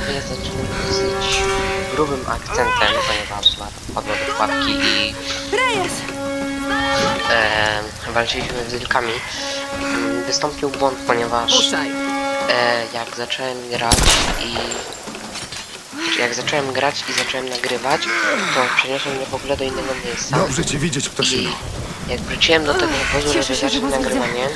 widzowie zaczynam dosyć grubym akcentem, ponieważ na padło do pułapki i e, walczyliśmy z wilkami. Wystąpił błąd, ponieważ e, jak zacząłem grać i jak zacząłem grać i zacząłem nagrywać, to przeniosłem mnie w ogóle do innego miejsca. Dobrze cię widzieć, I ptaszyno. jak wróciłem do tego obozu, żeby zacząć nagrywanie,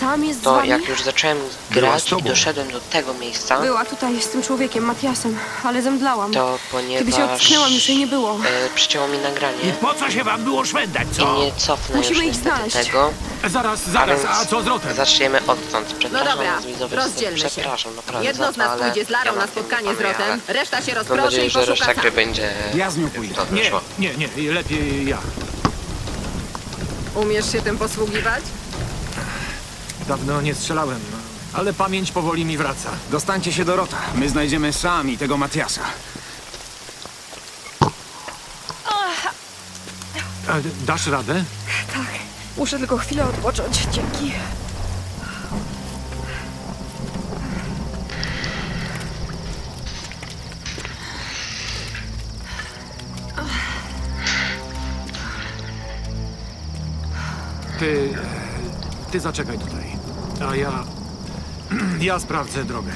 Sam jest z to wami? jak już zacząłem Była grać i tobą. doszedłem do tego miejsca, Była tutaj z tym człowiekiem, Matiasem, ale zemdlałam. to Kiedy się ponieważ ocknęłam, już jej nie było. e, przycięło mi nagranie I po co się wam było szwendać, i co? nie cofnę Musimy już ich niestety znaleźć. tego. Zaraz, zaraz, więc a co z Rotem? Zaczniemy odtąd. Przepraszam No dobra, was, widzowie, rozdzielmy się. przepraszam, naprawdę Jedno za z to, nas ale pójdzie z Larą ja na spotkanie z panuję, Rotem, reszta się Mam rozproszy nadzieję, i że poszuka reszta gry będzie Ja z nią pójdę. dobrze Nie, nie, nie, lepiej ja. Umiesz się tym posługiwać? Dawno nie strzelałem, ale pamięć powoli mi wraca. Dostańcie się do Rota. My znajdziemy sami tego Matiasa. A, dasz radę? Tak, muszę tylko chwilę odpocząć. Dzięki. Ty... Ty zaczekaj tutaj. A ja... Ja sprawdzę drogę.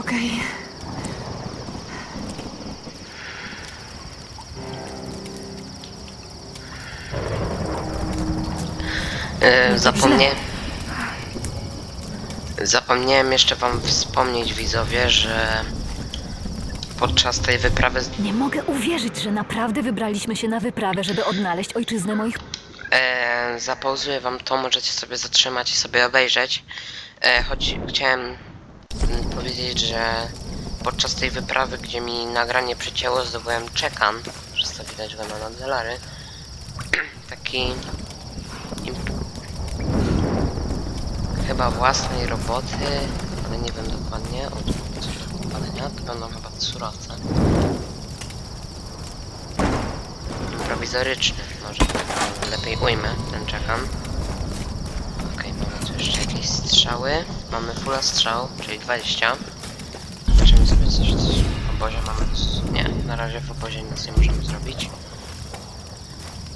Okej. E, zapomnie... Zapomniałem jeszcze wam wspomnieć, widzowie, że podczas tej wyprawy z- Nie mogę uwierzyć, że naprawdę wybraliśmy się na wyprawę, żeby odnaleźć ojczyznę moich. E, zapauzuję wam to, możecie sobie zatrzymać i sobie obejrzeć. E, choć chciałem powiedzieć, że podczas tej wyprawy, gdzie mi nagranie przycięło, zdobyłem czekan, przez co widać go na dolary. Taki chyba własnej roboty, ale nie wiem dokładnie. O, tu mamy coś to będą chyba surowce. Prowizoryczny, może lepiej ujmę ten czekan. Okej, mamy tu jeszcze jakieś strzały. Mamy fulla strzał, czyli 20. Zobaczymy sobie coś, coś w obozie mamy. Nie, na razie w obozie nic nie możemy zrobić.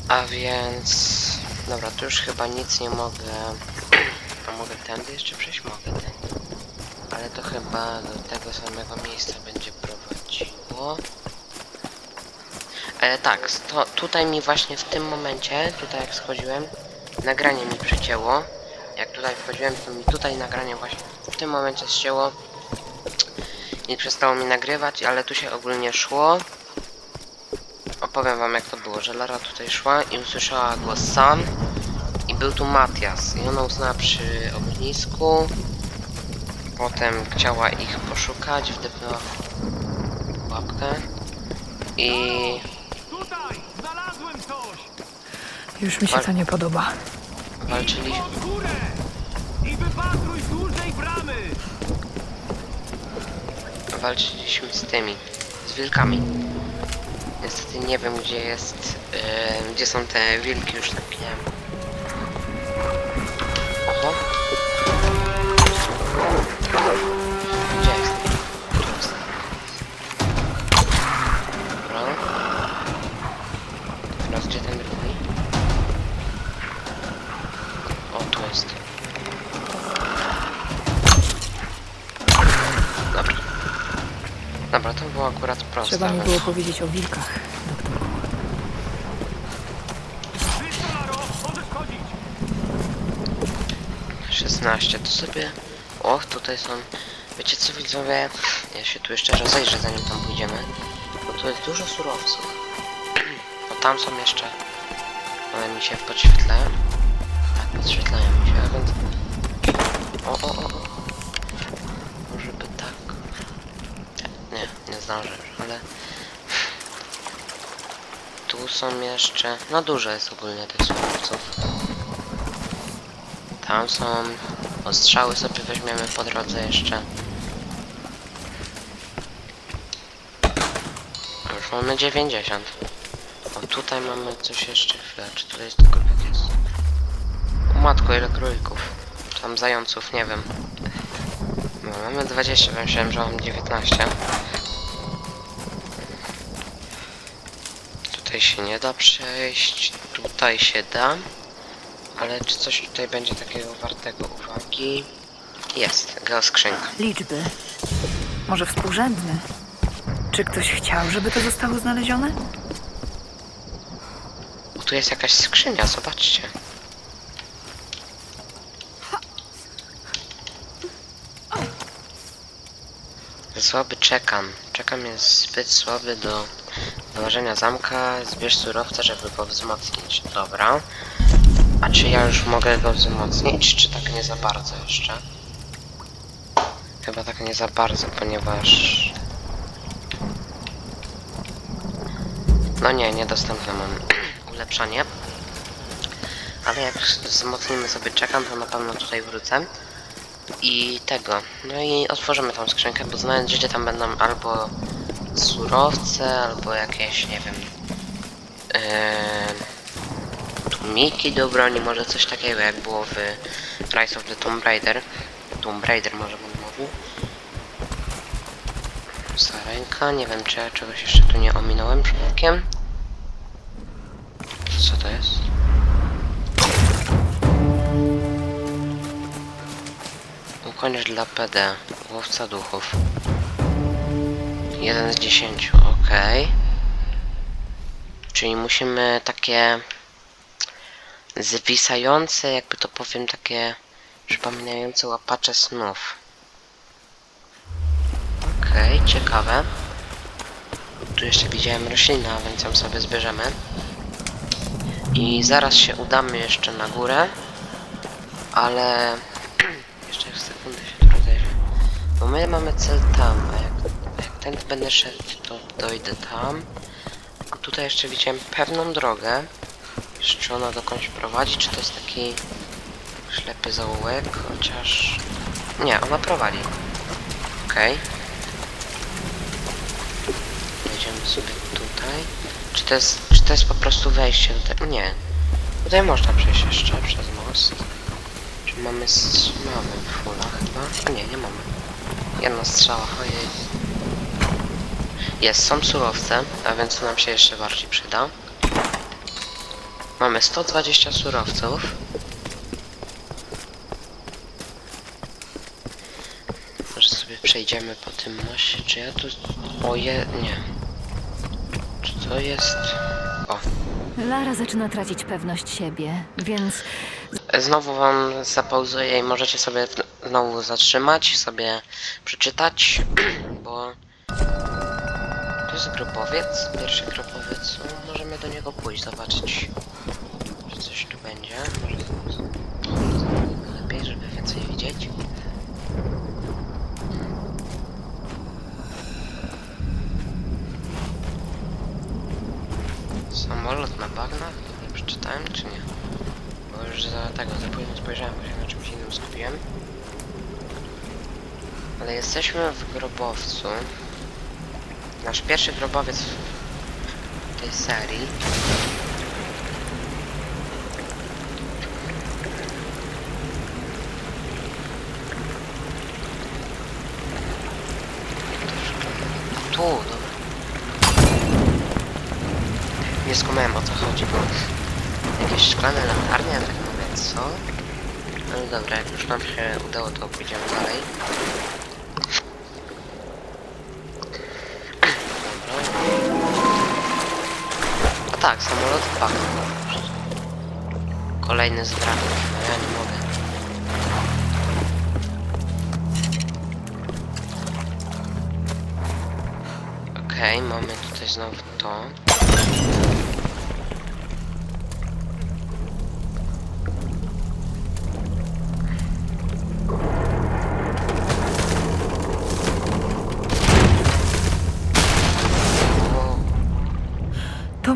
A więc... Dobra, tu już chyba nic nie mogę... A mogę tędy jeszcze przejść? Mogę tędy. Ale to chyba do tego samego miejsca będzie prowadziło. E, tak, to, tutaj mi właśnie w tym momencie, tutaj jak schodziłem, nagranie mi przycięło. Jak tutaj wchodziłem, to mi tutaj nagranie właśnie w tym momencie zcięło. I przestało mi nagrywać, ale tu się ogólnie szło. Opowiem wam jak to było, że Lara tutaj szła i usłyszała głos Sam. I był tu Matias. I ona usnęła przy ognisku. Potem chciała ich poszukać, wdepnęła w pułapkę. I Tutaj! Znalazłem coś! Już mi się to nie podoba. walczyli, bramy! walczyliśmy z tymi, z wilkami. Niestety nie wiem gdzie jest, yy, gdzie są te wilki już takie. Oho. Było akurat proste. Trzeba mi było powiedzieć o wilkach, doktorku. Wiesz co, Laro? Możesz chodzić! 16, to sobie... Och, tutaj są... Wiecie co widzowie? Ja się tu jeszcze rozejrzę zanim tam pójdziemy. Bo tu jest dużo surowców. Bo tam są jeszcze... One mi się podświetlają. Tak, podświetlają mi się, a więc... O, o, o, o. Może by tak... Już, ale... Tu są jeszcze... No dużo jest ogólnie tych surowców. Tam są ostrzały sobie weźmiemy po drodze jeszcze. Już mamy 90. O tutaj mamy coś jeszcze chwilę. Czy tutaj jest cokolwiek jest? O matko ile królików. Tam zająców, nie wiem. No, mamy 20, bo myślałem, że mam 19. Tutaj się nie da przejść, tutaj się da. Ale czy coś tutaj będzie takiego wartego uwagi? Jest, geoskrzynka. Liczby. Może współrzędne? Czy ktoś chciał, żeby to zostało znalezione? O, tu jest jakaś skrzynia, zobaczcie. Słaby czekam. Czekam jest zbyt słaby do dołożenia zamka. Zbierz surowce, żeby go wzmocnić. Dobra. A czy ja już mogę go wzmocnić, czy tak nie za bardzo jeszcze? Chyba tak nie za bardzo, ponieważ... No nie, niedostępne mam ulepszanie. Ale jak wzmocnimy sobie czekam, to na pewno tutaj wrócę. I tego. No i otworzymy tą skrzynkę, bo znając życie tam będą albo surowce, albo jakieś, nie wiem... Yy, tłumiki do broni, może coś takiego jak było w Rise of the Tomb Raider. Tomb Raider może bym mówił. Sarenka, nie wiem czy ja czegoś jeszcze tu nie ominąłem przypadkiem. Co to jest? Ukończ dla PD, łowca duchów. Jeden z dziesięciu, okej. Czyli musimy takie zwisające, jakby to powiem, takie przypominające łapacze snów. Okej, ciekawe. Tu jeszcze widziałem roślinę, więc ją sobie zbierzemy. I zaraz się udamy jeszcze na górę. Ale jeszcze sekundę się tu rozejrzę. Bo my mamy cel tam, a jak, jak tędy będę szedł, to dojdę tam. Tutaj jeszcze widziałem pewną drogę. Czy ona dokądś prowadzi, czy to jest taki ślepy zaułek, chociaż... Nie, ona prowadzi. Okej. Wejdziemy sobie tutaj. Czy to jest, czy to jest po prostu wejście do tego? Nie. Tutaj można przejść jeszcze przez most. Czy mamy... mamy fula chyba? Nie, nie mamy. Jedna strzała, ojej. Jest, są surowce, a więc to nam się jeszcze bardziej przyda. Mamy 120 surowców. Może sobie przejdziemy po tym moście, czy ja tu... Oje... nie. Czy to jest... O, Lara zaczyna tracić pewność siebie, więc Znowu wam zapauzuję i możecie sobie znowu zatrzymać, sobie przeczytać, grobowiec, pierwszy grobowiec, no, możemy do niego pójść, zobaczyć, czy coś tu będzie, może lepiej, żeby więcej widzieć. Samolot na bagnach? Przeczytałem, czy nie? Bo już za tego, za późno spojrzałem, bo się na czymś innym skupiłem. Ale jesteśmy w grobowcu. Nasz pierwszy grobowiec tej serii. Tu, dobra. Nie skumałem o co chodzi, bo jakieś szklane latarnie, tak mówię, co? No dobra, jak już nam się udało, to pójdziemy dalej. Tak, samolot pak. Kolejny z wraków, no ja nie mogę. Okej, mamy tutaj znowu to.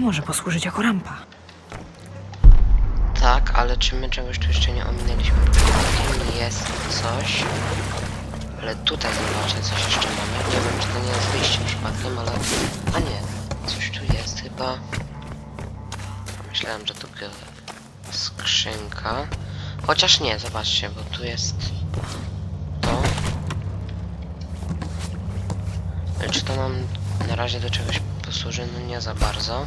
Może posłużyć jako rampa. Tak, ale czy my czegoś tu jeszcze nie ominęliśmy? Jest coś. Ale tutaj zobaczę, coś jeszcze mamy. Nie wiem, czy to nie jest wyjście przypadkiem, ale... A nie, coś tu jest chyba. Myślałem, że to skrzynka. Chociaż nie, zobaczcie, bo tu jest to. Ale czy to nam na razie do czegoś posłuży? No nie za bardzo.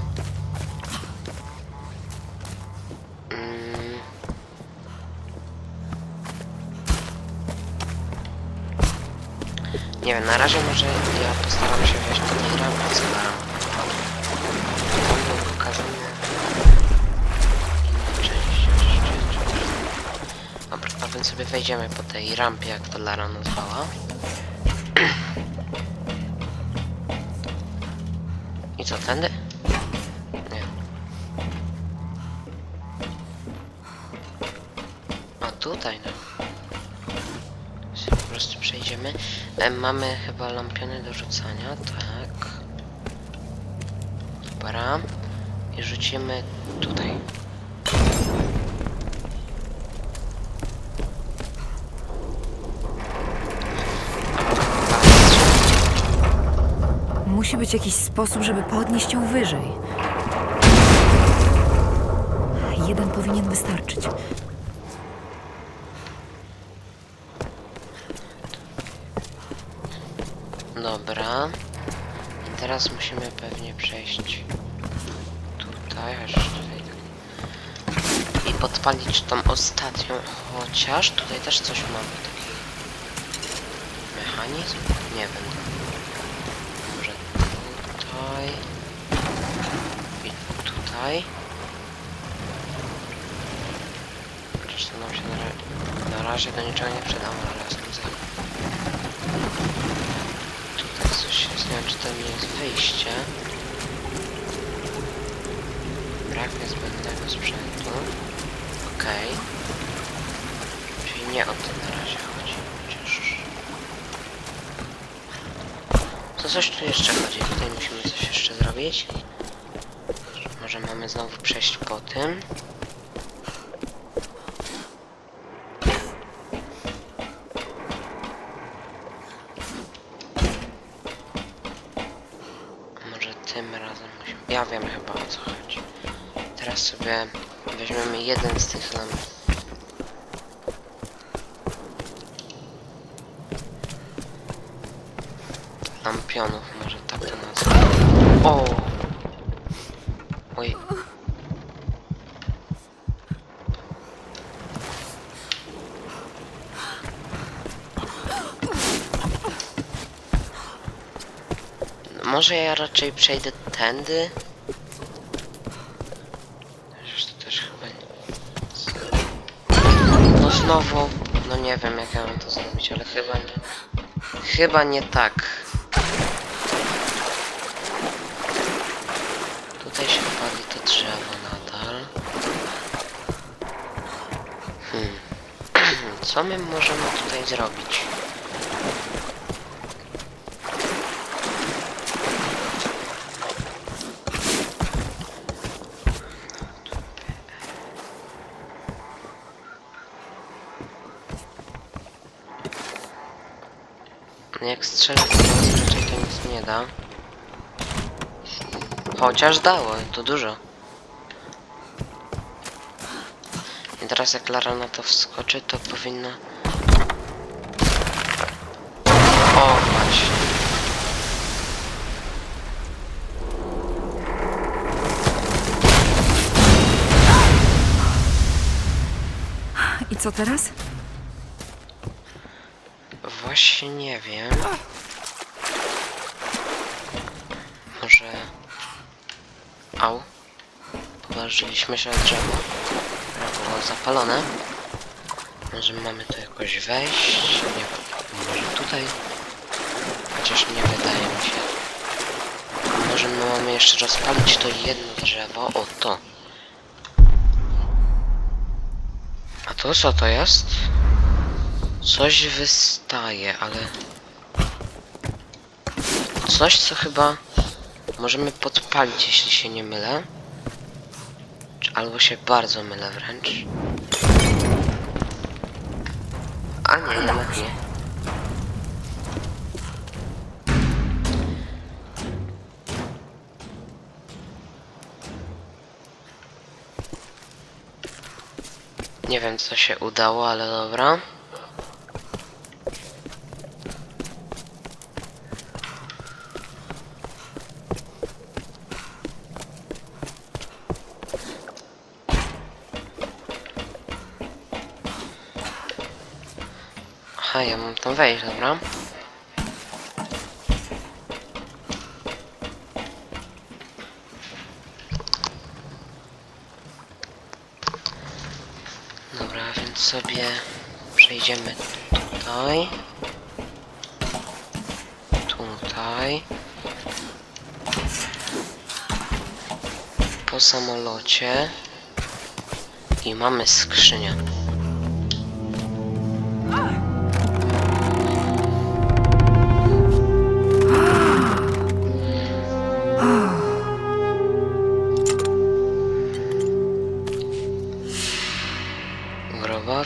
Nie wiem, na razie może ja postaram się wejść do tej rampy z Lara. Tam był pokazany inna część. Dobra, a więc sobie wejdziemy po tej rampie, jak to Lara nazwała. I co, tędy? Mamy chyba lampiony do rzucania, tak. Dobra. I rzucimy tutaj. Musi być jakiś sposób, żeby podnieść ją wyżej. Jeden powinien wystarczyć. Dobra. I teraz musimy pewnie przejść tutaj, tak. I podpalić tą ostatnią, chociaż tutaj też coś mamy, taki mechanizm? Nie wiem. Może tutaj i tutaj. Chociaż to nam się na, na razie do niczego nie przydało, ale nie wiem czy tam jest wyjście. Brak niezbędnego sprzętu. Okej. Czyli nie o to na razie chodzi, chociaż... Co coś tu jeszcze chodzi? Tutaj musimy coś jeszcze zrobić. Może mamy znowu przejść po tym. Może tym razem musimy... Ja wiem chyba o co chodzi. Teraz sobie weźmiemy jeden z tych lamp. Lampionów, może tak to nazwę. O! Oj. Może ja raczej przejdę tędy? Chociaż to też chyba nie... No znowu... No nie wiem jak ja mam to zrobić, ale chyba nie... Chyba nie tak. Tutaj się pali to drzewo nadal. Hmm. Co my możemy tutaj zrobić? Jak strzelę to raczej to nic nie da. Chociaż dało, to dużo. I teraz jak Lara na to wskoczy, to powinna... O, właśnie. I co teraz? Właśnie nie wiem. Może... Au. Poważyliśmy się na drzewo. które Było zapalone. Może mamy tu jakoś wejść? Nie. Może tutaj? Chociaż nie wydaje mi się. Może my mamy jeszcze rozpalić to jedno drzewo. O, to. A to co to jest? Coś wystaje, ale... Coś, co chyba możemy podpalić, jeśli się nie mylę. Albo się bardzo mylę wręcz. A nie, jednak nie. Nie wiem, co się udało, ale dobra. Aha, ja mam tam wejść, dobra. Dobra, więc sobie przejdziemy tutaj. Tutaj. Po samolocie. I mamy skrzynię.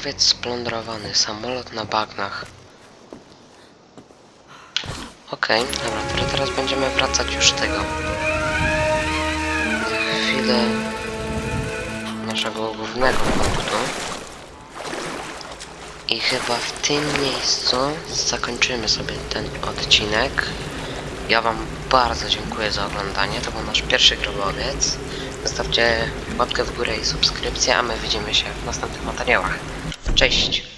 Grobowiec splądrowany, samolot na bagnach. Okej, dobra, to teraz będziemy wracać już tego. Za chwilę naszego głównego punktu. I chyba w tym miejscu zakończymy sobie ten odcinek. Ja Wam bardzo dziękuję za oglądanie. To był nasz pierwszy grobowiec. Zostawcie łapkę w górę i subskrypcję, a my widzimy się w następnych materiałach. Cześć!